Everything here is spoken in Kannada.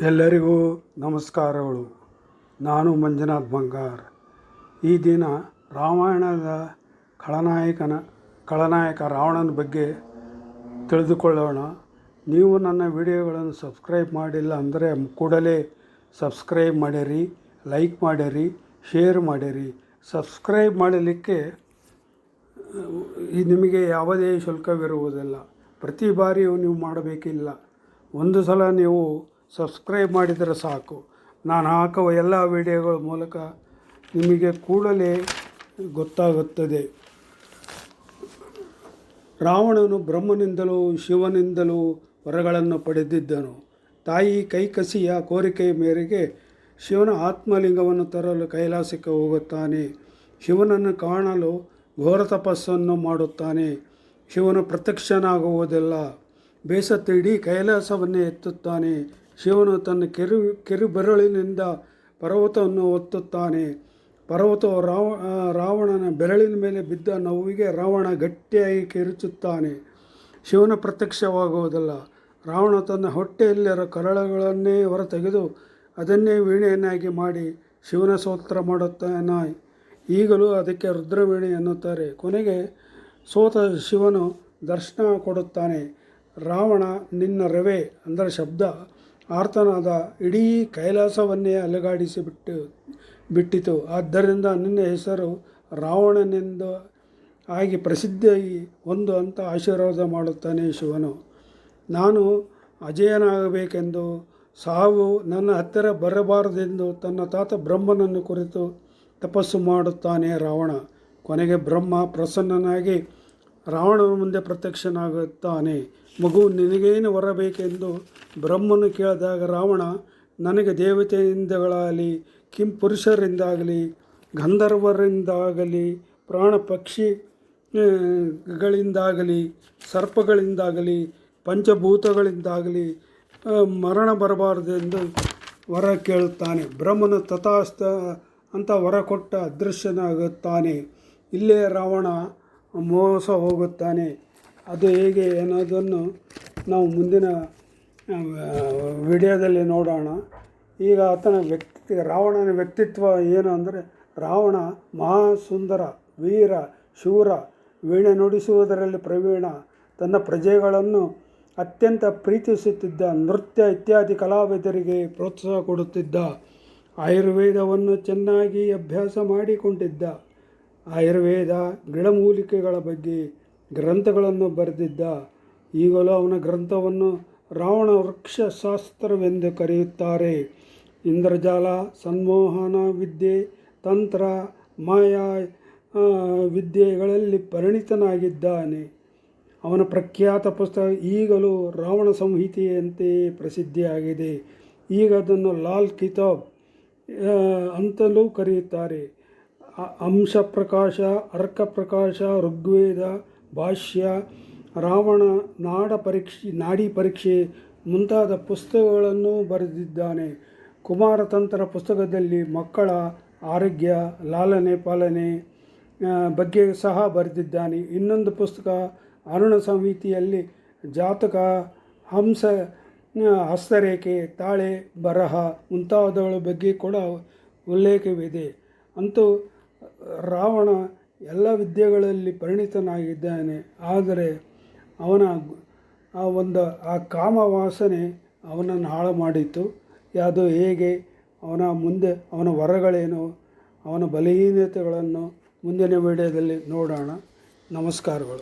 ಎಲ್ಲರಿಗೂ ನಮಸ್ಕಾರಗಳು. ನಾನು ಮಂಜುನಾಥ್ ಬಂಗಾರ್. ಈ ದಿನ ರಾಮಾಯಣದ ಖಳನಾಯಕನ, ಖಳನಾಯಕ ರಾವಣನ ಬಗ್ಗೆ ತಿಳಿದುಕೊಳ್ಳೋಣ. ನೀವು ನನ್ನ ವಿಡಿಯೋಗಳನ್ನು ಸಬ್ಸ್ಕ್ರೈಬ್ ಮಾಡಿಲ್ಲ ಅಂದರೆ ಕೂಡಲೇ ಸಬ್ಸ್ಕ್ರೈಬ್ ಮಾಡಿರಿ, ಲೈಕ್ ಮಾಡಿರಿ, ಶೇರ್ ಮಾಡಿರಿ. ಸಬ್ಸ್ಕ್ರೈಬ್ ಮಾಡಲಿಕ್ಕೆ ಈ ನಿಮಗೆ ಯಾವುದೇ ಶುಲ್ಕವಿರುವುದಿಲ್ಲ. ಪ್ರತಿ ಬಾರಿಯೂ ನೀವು ಮಾಡಬೇಕಿಲ್ಲ. ಒಂದು ಸಲ ನೀವು ಸಬ್ಸ್ಕ್ರೈಬ್ ಮಾಡಿದರೆ ಸಾಕು. ನಾನು ಹಾಕುವ ಎಲ್ಲ ವಿಡಿಯೋಗಳ ಮೂಲಕ ನಿಮಗೆ ಕೂಡಲೇ ಗೊತ್ತಾಗುತ್ತದೆ. ರಾವಣನು ಬ್ರಹ್ಮನಿಂದಲೂ ಶಿವನಿಂದಲೂ ವರಗಳನ್ನು ಪಡೆದಿದ್ದನು. ತಾಯಿ ಕೈಕಸಿಯ ಕೋರಿಕೆಯ ಮೇರೆಗೆ ಶಿವನ ಆತ್ಮಲಿಂಗವನ್ನು ತರಲು ಕೈಲಾಸಕ್ಕೆ ಹೋಗುತ್ತಾನೆ. ಶಿವನನ್ನು ಕಾಣಲು ಘೋರ ತಪಸ್ಸನ್ನು ಮಾಡುತ್ತಾನೆ. ಶಿವನು ಪ್ರತ್ಯಕ್ಷನಾಗುವುದಿಲ್ಲ. ಬೇಸತ್ತು ಇಡೀ ಕೈಲಾಸವನ್ನೇ ಎತ್ತುತ್ತಾನೆ. ಶಿವನು ತನ್ನ ಕೆರು ಕೆರು ಬೆರಳಿನಿಂದ ಪರ್ವತವನ್ನು ಒತ್ತುತ್ತಾನೆ ಪರ್ವತವು ರಾವ ರಾವಣನ ಬೆರಳಿನ ಮೇಲೆ ಬಿದ್ದ ನೋವಿಗೆ ರಾವಣ ಗಟ್ಟಿಯಾಗಿ ಕೆರಚುತ್ತಾನೆ. ಶಿವನ ಪ್ರತ್ಯಕ್ಷವಾಗುವುದಿಲ್ಲ. ರಾವಣ ತನ್ನ ಹೊಟ್ಟೆಯಲ್ಲಿರೋ ಕರಳಗಳನ್ನೇ ಹೊರತೆಗೆದು ಅದನ್ನೇ ವೀಣೆಯನ್ನಾಗಿ ಮಾಡಿ ಶಿವನ ಸ್ತೋತ್ರ ಮಾಡುತ್ತಾನೆ ಈಗಲೂ ಅದಕ್ಕೆ ರುದ್ರವೀಣೆ ಎನ್ನುತ್ತಾರೆ. ಕೊನೆಗೆ ಸೋತ ಶಿವನು ದರ್ಶನ ಕೊಡುತ್ತಾನೆ. ರಾವಣ, ನಿನ್ನ ರವೆ, ಅಂದರೆ ಶಬ್ದ ಆರ್ತನಾದ ಇಡೀ ಕೈಲಾಸವನ್ನೇ ಅಲುಗಾಡಿಸಿ ಬಿಟ್ಟು ಬಿಟ್ಟಿತು. ಆದ್ದರಿಂದ ನಿನ್ನ ಹೆಸರು ರಾವಣನೆಂದು ಆಗಿ ಪ್ರಸಿದ್ಧಿಯಾಗಿ ಒಂದು ಅಂತ ಆಶೀರ್ವಾದ ಮಾಡುತ್ತಾನೆ ಶಿವನು. ನಾನು ಅಜಯನಾಗಬೇಕೆಂದು ಸಾವು ನನ್ನ ಹತ್ತಿರ ಬರಬಾರದೆಂದು ತನ್ನ ತಾತ ಬ್ರಹ್ಮನನ್ನು ಕುರಿತು ತಪಸ್ಸು ಮಾಡುತ್ತಾನೆ ರಾವಣ. ಕೊನೆಗೆ ಬ್ರಹ್ಮ ಪ್ರಸನ್ನನಾಗಿ ರಾವಣನ ಮುಂದೆ ಪ್ರತ್ಯಕ್ಷನಾಗುತ್ತಾನೆ. ಮಗು, ನಿನಗೇನು ಹೊರಬೇಕೆಂದು ಬ್ರಹ್ಮನು ಕೇಳಿದಾಗ ರಾವಣ, ನನಗೆ ದೇವತೆಯಿಂದಗಳಾಗಲಿ ಕಿಂ ಪುರುಷರಿಂದಾಗಲಿ ಗಂಧರ್ವರಿಂದಾಗಲಿ ಪ್ರಾಣ ಪಕ್ಷಿಗಳಿಂದಾಗಲಿ ಸರ್ಪಗಳಿಂದಾಗಲಿ, ಪಂಚಭೂತಗಳಿಂದಾಗಲಿ ಮರಣ ಬರಬಾರದೆಂದು ವರ ಕೇಳುತ್ತಾನೆ. ಬ್ರಹ್ಮನು ತಥಾಸ್ತ ಅಂತ ವರ ಕೊಟ್ಟ ಅದೃಶ್ಯನಾಗುತ್ತಾನೆ ಇಲ್ಲೇ ರಾವಣ ಮೋಸ ಹೋಗುತ್ತಾನೆ. ಅದು ಹೇಗೆ ಅನ್ನೋದನ್ನು ನಾವು ಮುಂದಿನ ವಿಡಿಯೋದಲ್ಲಿ ನೋಡೋಣ. ಈಗ ಆತನ ವ್ಯಕ್ತಿ, ರಾವಣನ ವ್ಯಕ್ತಿತ್ವ ಏನು ಅಂದರೆ, ರಾವಣ ಮಹಾಸುಂದರ, ವೀರ, ಶೂರ, ವೀಣೆ ನುಡಿಸುವುದರಲ್ಲಿ ಪ್ರವೀಣ, ತನ್ನ ಪ್ರಜೆಗಳನ್ನು ಅತ್ಯಂತ ಪ್ರೀತಿಸುತ್ತಿದ್ದ, ನೃತ್ಯ ಇತ್ಯಾದಿ ಕಲಾವಿದರಿಗೆ ಪ್ರೋತ್ಸಾಹ ಕೊಡುತ್ತಿದ್ದ, ಆಯುರ್ವೇದವನ್ನು ಚೆನ್ನಾಗಿ ಅಭ್ಯಾಸ ಮಾಡಿಕೊಂಡಿದ್ದ. ಆಯುರ್ವೇದ ಗಿಡಮೂಲಿಕೆಗಳ ಬಗ್ಗೆ ಗ್ರಂಥಗಳನ್ನು ಬರೆದಿದ್ದ, ಈಗಲೂ ಅವನ ಗ್ರಂಥವನ್ನು ರಾವಣ ವೃಕ್ಷಶಾಸ್ತ್ರವೆಂದು ಕರೆಯುತ್ತಾರೆ. ಇಂದ್ರಜಾಲ, ಸನ್ಮೋಹನ ವಿದ್ಯೆ, ತಂತ್ರ, ಮಾಯಾ ವಿದ್ಯೆಗಳಲ್ಲಿ ಪರಿಣಿತನಾಗಿದ್ದಾನೆ. ಅವನ ಪ್ರಖ್ಯಾತ ಪುಸ್ತಕ ಈಗಲೂ ರಾವಣ ಸಂಹಿತೆಯಂತೆ ಪ್ರಸಿದ್ಧಿಯಾಗಿದೆ. ಈಗ ಅದನ್ನು ಲಾಲ್ ಕಿತಾಬ್ ಅಂತಲೂ ಕರೆಯುತ್ತಾರೆ. ಅಂಶ ಪ್ರಕಾಶ, ಅರ್ಕ ಪ್ರಕಾಶ, ಋಗ್ವೇದ, ಭಾಷ್ಯ, ರಾವಣ ನಾಡ ಪರೀಕ್ಷೆ ನಾಡಿ ಪರೀಕ್ಷೆ ಮುಂತಾದ ಪುಸ್ತಕಗಳನ್ನು ಬರೆದಿದ್ದಾನೆ. ಕುಮಾರತಂತ್ರ ಪುಸ್ತಕದಲ್ಲಿ ಮಕ್ಕಳ ಆರೋಗ್ಯ, ಲಾಲನೆ ಪಾಲನೆ ಬಗ್ಗೆ ಸಹ ಬರೆದಿದ್ದಾನೆ. ಇನ್ನೊಂದು ಪುಸ್ತಕ ಅರುಣ ಸಮಿತಿಯಲ್ಲಿ ಜಾತಕ, ಹಂಸ ಹಸ್ತರೇಖೆ, ತಾಳೆ, ಬರಹ ಮುಂತಾದವುಗಳ ಬಗ್ಗೆ ಕೂಡ ಉಲ್ಲೇಖವಿದೆ. ಅಂತೂ ರಾವಣ ಎಲ್ಲ ವಿದ್ಯೆಗಳಲ್ಲಿ ಪರಿಣಿತನಾಗಿದ್ದಾನೆ, ಆದರೆ ಅವನ ಆ ಒಂದು ಆ ಕಾಮ ವಾಸನೆ ಅವನನ್ನು ಹಾಳು ಮಾಡಿತ್ತು ಅದು ಹೇಗೆ? ಅವನ ಮುಂದೆ, ಅವನ ವರಗಳೇನು? ಅವನ ಬಲಹೀನತೆಗಳನ್ನು ಮುಂದಿನ ವಿಡಿಯೋದಲ್ಲಿ ನೋಡೋಣ. ನಮಸ್ಕಾರಗಳು.